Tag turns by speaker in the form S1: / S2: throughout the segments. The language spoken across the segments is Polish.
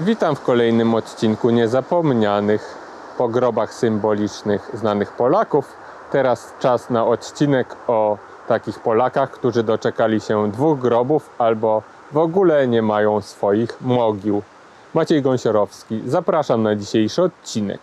S1: Witam w kolejnym odcinku niezapomnianych pogrobach symbolicznych znanych Polaków. Teraz czas na odcinek o takich Polakach, którzy doczekali się dwóch grobów albo w ogóle nie mają swoich mogił. Maciej Gąsiorowski, zapraszam na dzisiejszy odcinek.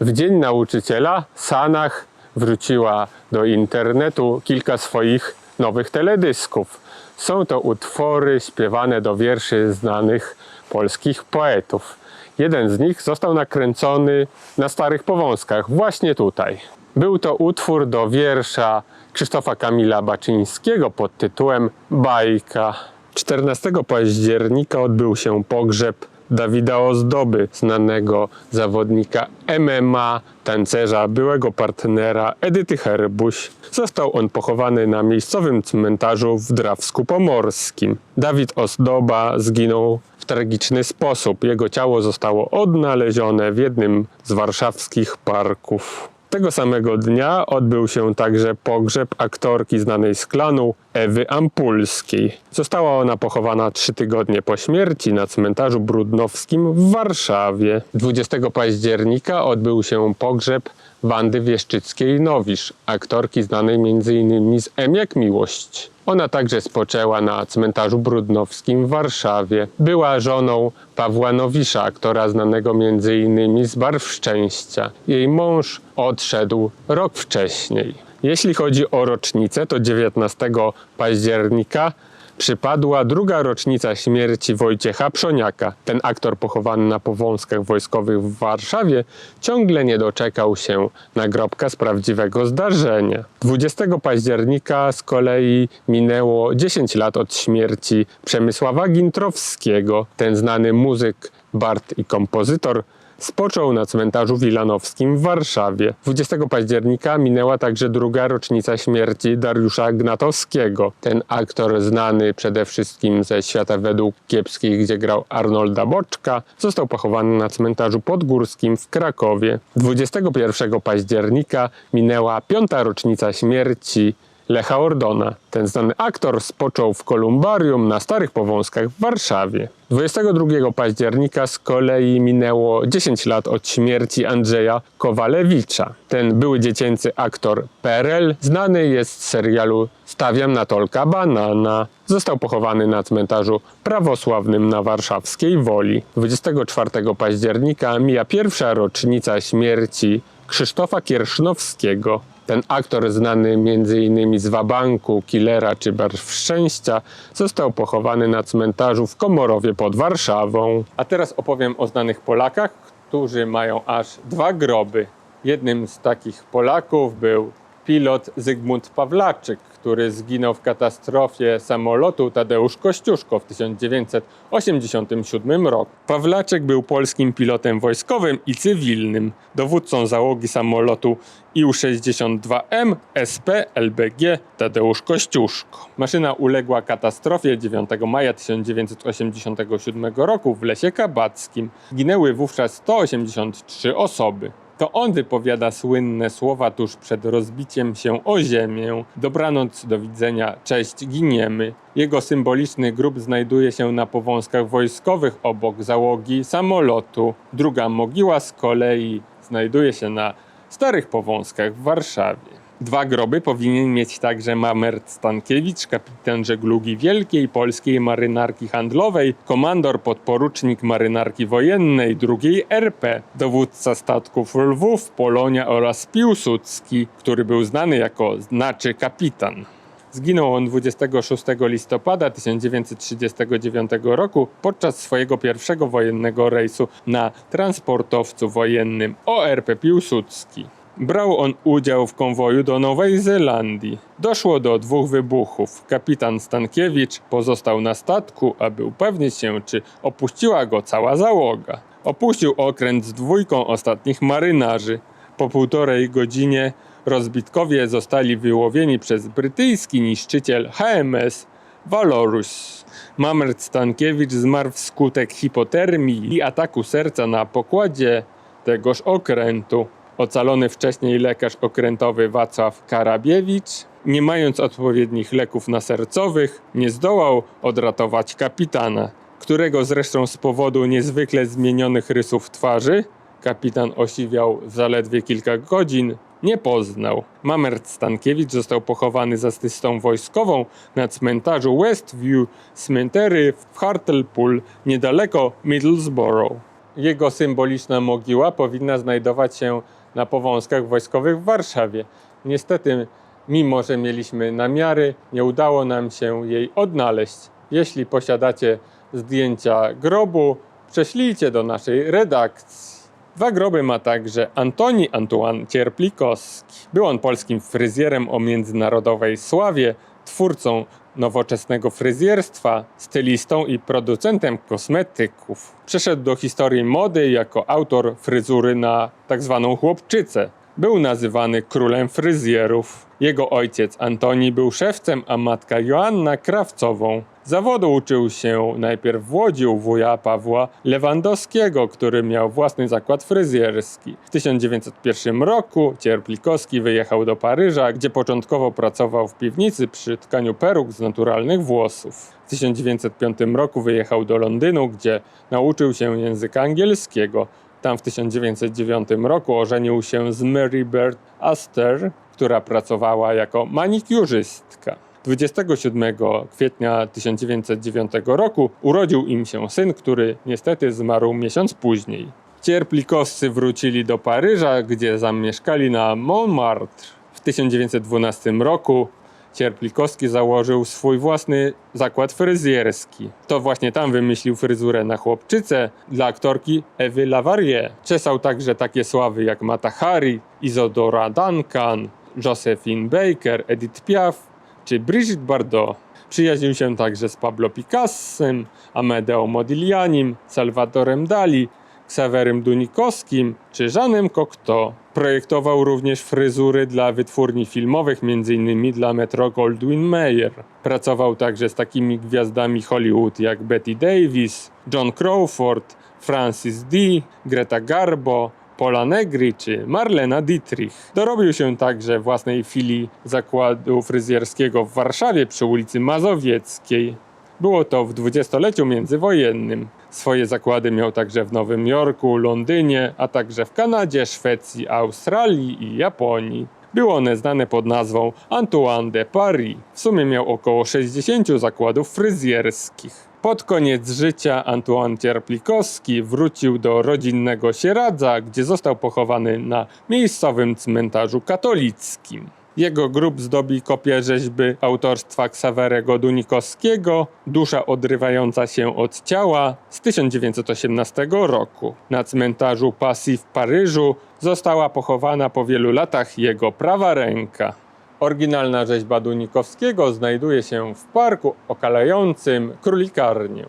S1: W Dzień Nauczyciela Sanach wróciła do internetu kilka swoich nowych teledysków. Są to utwory śpiewane do wierszy znanych polskich poetów. Jeden z nich został nakręcony na Starych Powązkach, właśnie tutaj. Był to utwór do wiersza Krzysztofa Kamila Baczyńskiego pod tytułem Bajka. 14 października odbył się pogrzeb Dawida Ozdoby, znanego zawodnika MMA, tancerza, byłego partnera Edyty Herbuś. Został on pochowany na miejscowym cmentarzu w Drawsku Pomorskim. Dawid Ozdoba zginął w tragiczny sposób. Jego ciało zostało odnalezione w jednym z warszawskich parków. Tego samego dnia odbył się także pogrzeb aktorki znanej z klanu Ewy Ampulskiej. Została ona pochowana trzy tygodnie po śmierci na cmentarzu brudnowskim w Warszawie. 20 października odbył się pogrzeb Wandy Wieszczyckiej-Nowisz, aktorki znanej m.in. z M jak Miłość. Ona także spoczęła na cmentarzu brudnowskim w Warszawie. Była żoną Pawła Nowisza, aktora znanego m.in. z Barw Szczęścia. Jej mąż odszedł rok wcześniej. Jeśli chodzi o rocznicę, to 19 października przypadła druga rocznica śmierci Wojciecha Przoniaka. Ten aktor pochowany na powązkach wojskowych w Warszawie ciągle nie doczekał się nagrobka z prawdziwego zdarzenia. 20 października z kolei minęło 10 lat od śmierci Przemysława Gintrowskiego. Ten znany muzyk, bard i kompozytor spoczął na cmentarzu wilanowskim w Warszawie. 20 października minęła także druga rocznica śmierci Dariusza Gnatowskiego. Ten aktor znany przede wszystkim ze świata według kiepskich, gdzie grał Arnolda Boczka, został pochowany na cmentarzu podgórskim w Krakowie. 21 października minęła piąta rocznica śmierci Lecha Ordona. Ten znany aktor spoczął w kolumbarium na Starych Powązkach w Warszawie. 22 października z kolei minęło 10 lat od śmierci Andrzeja Kowalewicza. Ten były dziecięcy aktor PRL znany jest z serialu Stawiam na Tolka Banana. Został pochowany na cmentarzu prawosławnym na warszawskiej Woli. 24 października mija pierwsza rocznica śmierci Krzysztofa Kiersznowskiego. Ten aktor znany m.in. z Wabanku, Killera czy Barw Szczęścia został pochowany na cmentarzu w Komorowie pod Warszawą. A teraz opowiem o znanych Polakach, którzy mają aż dwa groby. Jednym z takich Polaków był pilot Zygmunt Pawlaczyk, który zginął w katastrofie samolotu Tadeusz Kościuszko w 1987 roku. Pawlaczek był polskim pilotem wojskowym i cywilnym, dowódcą załogi samolotu IU-62M SP LBG Tadeusz Kościuszko. Maszyna uległa katastrofie 9 maja 1987 roku w Lesie Kabackim. Ginęły wówczas 183 osoby. To on wypowiada słynne słowa tuż przed rozbiciem się o ziemię. Dobranoc, do widzenia, cześć, giniemy. Jego symboliczny grób znajduje się na powązkach wojskowych obok załogi samolotu. Druga mogiła z kolei znajduje się na Starych Powązkach w Warszawie. Dwa groby powinien mieć także Mamert Stankiewicz, kapitan żeglugi Wielkiej Polskiej Marynarki Handlowej, komandor podporucznik Marynarki Wojennej II RP, dowódca statków Lwów, Polonia oraz Piłsudski, który był znany jako znaczy kapitan. Zginął on 26 listopada 1939 roku podczas swojego pierwszego wojennego rejsu na transportowcu wojennym ORP Piłsudski. Brał on udział w konwoju do Nowej Zelandii. Doszło do dwóch wybuchów. Kapitan Stankiewicz pozostał na statku, aby upewnić się, czy opuściła go cała załoga. Opuścił okręt z dwójką ostatnich marynarzy. Po półtorej godzinie rozbitkowie zostali wyłowieni przez brytyjski niszczyciel HMS Valorus. Mamert Stankiewicz zmarł wskutek hipotermii i ataku serca na pokładzie tegoż okrętu. Ocalony wcześniej lekarz okrętowy Wacław Karabiewicz, nie mając odpowiednich leków nasercowych, nie zdołał odratować kapitana, którego zresztą z powodu niezwykle zmienionych rysów twarzy, kapitan osiwiał zaledwie kilka godzin, nie poznał. Mamert Stankiewicz został pochowany za stystą wojskową na cmentarzu Westview Cemetery w Hartlepool, niedaleko Middlesbrough. Jego symboliczna mogiła powinna znajdować się na powązkach wojskowych w Warszawie. Niestety, mimo że mieliśmy namiary, nie udało nam się jej odnaleźć. Jeśli posiadacie zdjęcia grobu, prześlijcie do naszej redakcji. Dwa groby ma także Antoni Antoine Cierplikowski. Był on polskim fryzjerem o międzynarodowej sławie, twórcą nowoczesnego fryzjerstwa, stylistą i producentem kosmetyków. Przeszedł do historii mody jako autor fryzury na tzw. chłopczycę. Był nazywany królem fryzjerów. Jego ojciec Antoni był szewcem, a matka Joanna krawcową. Zawodu uczył się najpierw w Łodzi u wuja Pawła Lewandowskiego, który miał własny zakład fryzjerski. W 1901 roku Cierplikowski wyjechał do Paryża, gdzie początkowo pracował w piwnicy przy tkaniu peruk z naturalnych włosów. W 1905 roku wyjechał do Londynu, gdzie nauczył się języka angielskiego. Tam w 1909 roku ożenił się z Mary Bird Astor, która pracowała jako manikiurzystka. 27 kwietnia 1909 roku urodził im się syn, który niestety zmarł miesiąc później. Cierplikowscy wrócili do Paryża, gdzie zamieszkali na Montmartre. W 1912 roku Cierplikowski założył swój własny zakład fryzjerski. To właśnie tam wymyślił fryzurę na chłopczycę dla aktorki Ewy Lavarie. Czesał także takie sławy jak Mata Hari, Isadora Duncan, Josephine Baker, Edith Piaf czy Brigitte Bardot. Przyjaźnił się także z Pablo Picassem, Amedeo Modiglianim, Salvadorem Dali, Ksawerym Dunikowskim czy Żanem Cocteau. Projektował również fryzury dla wytwórni filmowych, m.in. dla Metro Goldwyn Mayer. Pracował także z takimi gwiazdami Hollywood jak Betty Davis, John Crawford, Francis D., Greta Garbo, Pola Negri czy Marlena Dietrich. Dorobił się także własnej filii zakładu fryzjerskiego w Warszawie przy ulicy Mazowieckiej. Było to w dwudziestoleciu międzywojennym. Swoje zakłady miał także w Nowym Jorku, Londynie, a także w Kanadzie, Szwecji, Australii i Japonii. Były one znane pod nazwą Antoine de Paris. W sumie miał około 60 zakładów fryzjerskich. Pod koniec życia Antoine Cierplikowski wrócił do rodzinnego Sieradza, gdzie został pochowany na miejscowym cmentarzu katolickim. Jego grób zdobi kopię rzeźby autorstwa Ksawerego Dunikowskiego Dusza odrywająca się od ciała z 1918 roku. Na cmentarzu Passy w Paryżu została pochowana po wielu latach jego prawa ręka. Oryginalna rzeźba Dunikowskiego znajduje się w parku okalającym królikarnię.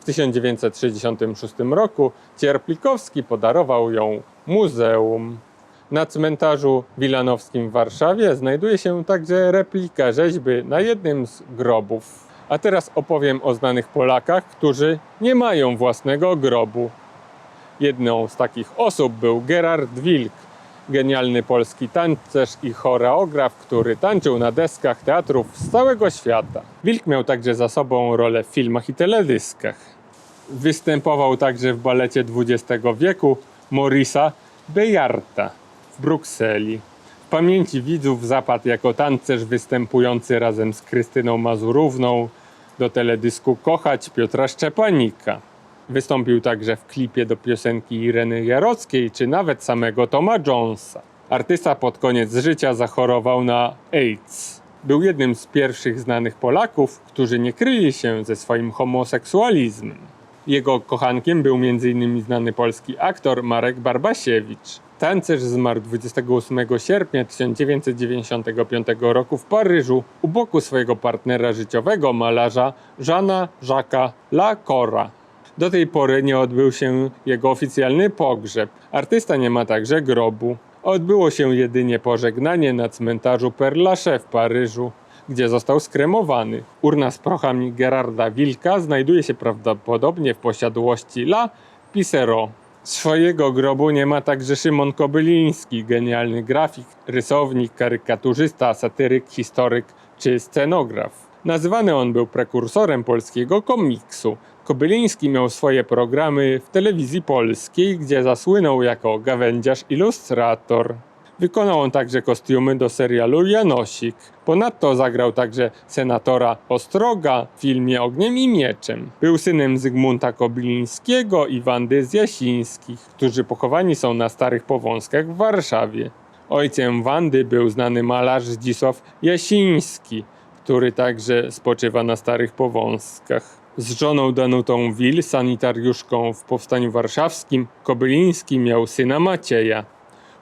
S1: W 1966 roku Cierplikowski podarował ją muzeum. Na cmentarzu wilanowskim w Warszawie znajduje się także replika rzeźby na jednym z grobów. A teraz opowiem o znanych Polakach, którzy nie mają własnego grobu. Jedną z takich osób był Gerard Wilk, genialny polski tancerz i choreograf, który tańczył na deskach teatrów z całego świata. Wilk miał także za sobą rolę w filmach i teledyskach. Występował także w balecie XX wieku Morisa Bejarta w Brukseli. W pamięci widzów zapadł jako tancerz występujący razem z Krystyną Mazurówną do teledysku Kochać Piotra Szczepanika. Wystąpił także w klipie do piosenki Ireny Jarockiej, czy nawet samego Toma Jonesa. Artysta pod koniec życia zachorował na AIDS. Był jednym z pierwszych znanych Polaków, którzy nie kryli się ze swoim homoseksualizmem. Jego kochankiem był m.in. znany polski aktor Marek Barbasiewicz. Tancerz zmarł 28 sierpnia 1995 roku w Paryżu u boku swojego partnera życiowego, malarza Jeana Jacques'a Lacora. Do tej pory nie odbył się jego oficjalny pogrzeb. Artysta nie ma także grobu. Odbyło się jedynie pożegnanie na cmentarzu Père Lachaise w Paryżu, gdzie został skremowany. Urna z prochami Gerarda Wilka znajduje się prawdopodobnie w posiadłości La Pissero. Swojego grobu nie ma także Szymon Kobyliński, genialny grafik, rysownik, karykaturzysta, satyryk, historyk czy scenograf. Nazywany on był prekursorem polskiego komiksu. Kobyliński miał swoje programy w telewizji polskiej, gdzie zasłynął jako gawędziarz ilustrator. Wykonał on także kostiumy do serialu Janosik. Ponadto zagrał także senatora Ostroga w filmie Ogniem i Mieczem. Był synem Zygmunta Kobylińskiego i Wandy z Jasińskich, którzy pochowani są na Starych Powązkach w Warszawie. Ojcem Wandy był znany malarz Zdzisław Jasiński, który także spoczywa na Starych Powązkach. Z żoną Danutą Wil, sanitariuszką w Powstaniu Warszawskim, Kobyliński miał syna Macieja.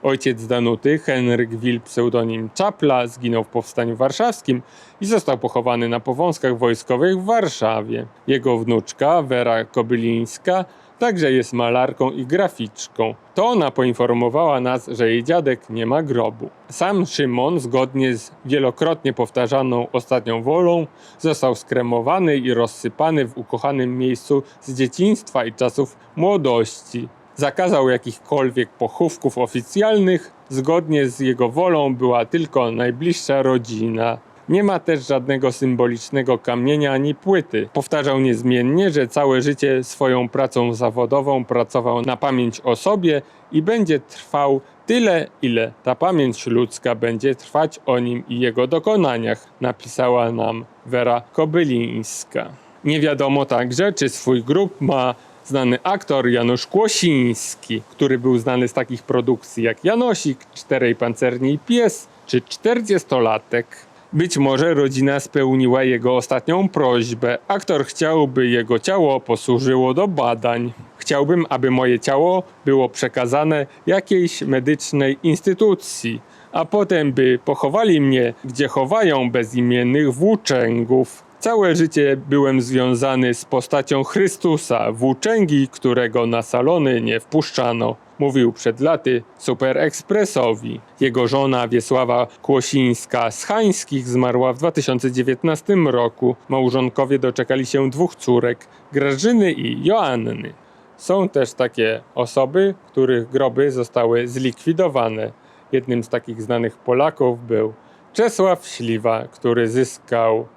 S1: Ojciec Danuty, Henryk Wil, pseudonim Czapla, zginął w Powstaniu Warszawskim i został pochowany na powązkach wojskowych w Warszawie. Jego wnuczka, Wera Kobylińska, także jest malarką i graficzką. To ona poinformowała nas, że jej dziadek nie ma grobu. Sam Szymon, zgodnie z wielokrotnie powtarzaną ostatnią wolą, został skremowany i rozsypany w ukochanym miejscu z dzieciństwa i czasów młodości. Zakazał jakichkolwiek pochówków oficjalnych, zgodnie z jego wolą była tylko najbliższa rodzina. Nie ma też żadnego symbolicznego kamienia ani płyty. Powtarzał niezmiennie, że całe życie swoją pracą zawodową pracował na pamięć o sobie i będzie trwał tyle, ile ta pamięć ludzka będzie trwać o nim i jego dokonaniach, napisała nam Wera Kobylińska. Nie wiadomo także, czy swój grób ma znany aktor Janusz Kłosiński, który był znany z takich produkcji jak Janosik, Czterej Pancerni i Pies czy Czterdziestolatek. Być może rodzina spełniła jego ostatnią prośbę. Aktor chciałby jego ciało posłużyło do badań. Chciałbym, aby moje ciało było przekazane jakiejś medycznej instytucji, a potem by pochowali mnie, gdzie chowają bezimiennych włóczęgów. Całe życie byłem związany z postacią Chrystusa, włóczęgi, którego na salony nie wpuszczano. Mówił przed laty Super Expressowi. Jego żona Wiesława Kłosińska z Hańskich zmarła w 2019 roku. Małżonkowie doczekali się dwóch córek, Grażyny i Joanny. Są też takie osoby, których groby zostały zlikwidowane. Jednym z takich znanych Polaków był Czesław Śliwa, który zyskał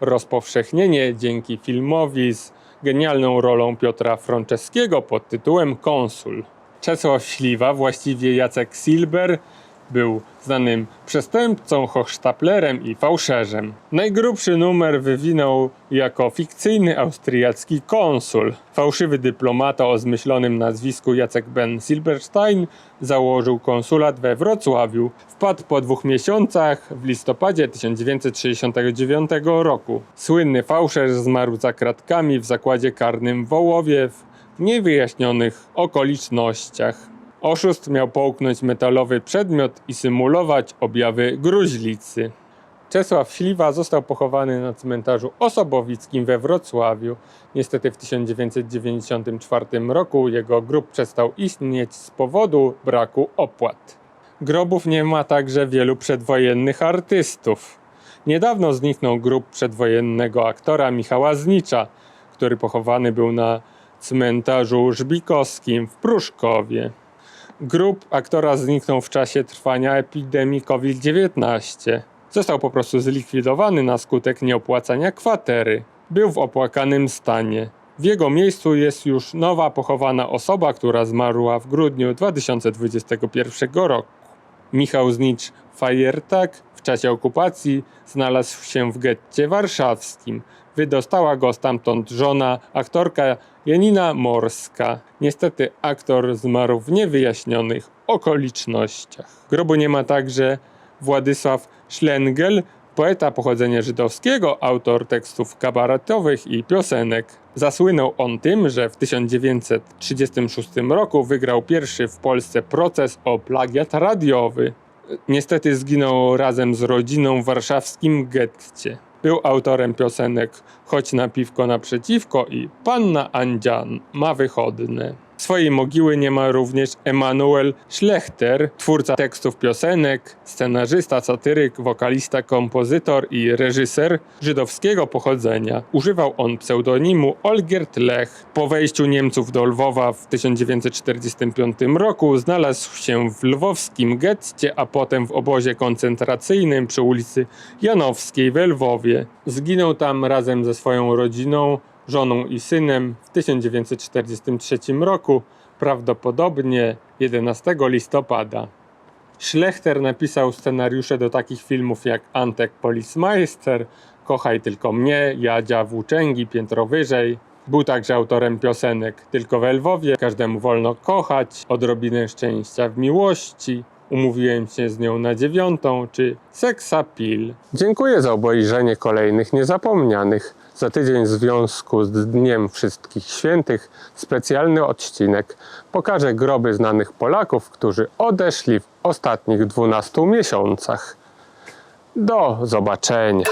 S1: rozpowszechnienie dzięki filmowi z genialną rolą Piotra Franceskiego pod tytułem Konsul. Czesław Śliwa, właściwie Jacek Silber, był znanym przestępcą, hochsztaplerem i fałszerzem. Najgrubszy numer wywinął jako fikcyjny austriacki konsul. Fałszywy dyplomata o zmyślonym nazwisku Jacek Ben Silberstein założył konsulat we Wrocławiu. Wpadł po dwóch miesiącach w listopadzie 1969 roku. Słynny fałszerz zmarł za kratkami w zakładzie karnym w Wołowie w niewyjaśnionych okolicznościach. Oszust miał połknąć metalowy przedmiot i symulować objawy gruźlicy. Czesław Śliwa został pochowany na cmentarzu osobowickim we Wrocławiu. Niestety w 1994 roku jego grób przestał istnieć z powodu braku opłat. Grobów nie ma także wielu przedwojennych artystów. Niedawno zniknął grób przedwojennego aktora Michała Znicza, który pochowany był na cmentarzu Żbikowskim w Pruszkowie. Grób aktora zniknął w czasie trwania epidemii COVID-19. Został po prostu zlikwidowany na skutek nieopłacania kwatery. Był w opłakanym stanie. W jego miejscu jest już nowa pochowana osoba, która zmarła w grudniu 2021 roku. Michał Znicz Fajertak w czasie okupacji znalazł się w getcie warszawskim. Wydostała go stamtąd żona, aktorka Janina Morska. Niestety aktor zmarł w niewyjaśnionych okolicznościach. Grobu nie ma także Władysław Szlengel, poeta pochodzenia żydowskiego, autor tekstów kabaretowych i piosenek. Zasłynął on tym, że w 1936 roku wygrał pierwszy w Polsce proces o plagiat radiowy. Niestety zginął razem z rodziną w warszawskim getcie. Był autorem piosenek Chodź na piwko naprzeciwko i Panna Andzia ma wychodne. Swojej mogiły nie ma również Emanuel Schlechter, twórca tekstów piosenek, scenarzysta, satyryk, wokalista, kompozytor i reżyser żydowskiego pochodzenia. Używał on pseudonimu Olgierd Lech. Po wejściu Niemców do Lwowa w 1945 roku znalazł się w lwowskim getcie, a potem w obozie koncentracyjnym przy ulicy Janowskiej w Lwowie. Zginął tam razem ze swoją rodziną, żoną i synem w 1943 roku, prawdopodobnie 11 listopada. Schlechter napisał scenariusze do takich filmów jak Antek Policmeister, Kochaj tylko mnie, Jadzia Włóczęgi, Piętro wyżej. Był także autorem piosenek Tylko we Lwowie, Każdemu wolno kochać, Odrobinę szczęścia w miłości, Umówiłem się z nią na dziewiątą, czy Seksapil. Dziękuję za obejrzenie kolejnych niezapomnianych. Za tydzień w związku z Dniem Wszystkich Świętych specjalny odcinek. Pokażę groby znanych Polaków, którzy odeszli w ostatnich 12 miesiącach. Do zobaczenia.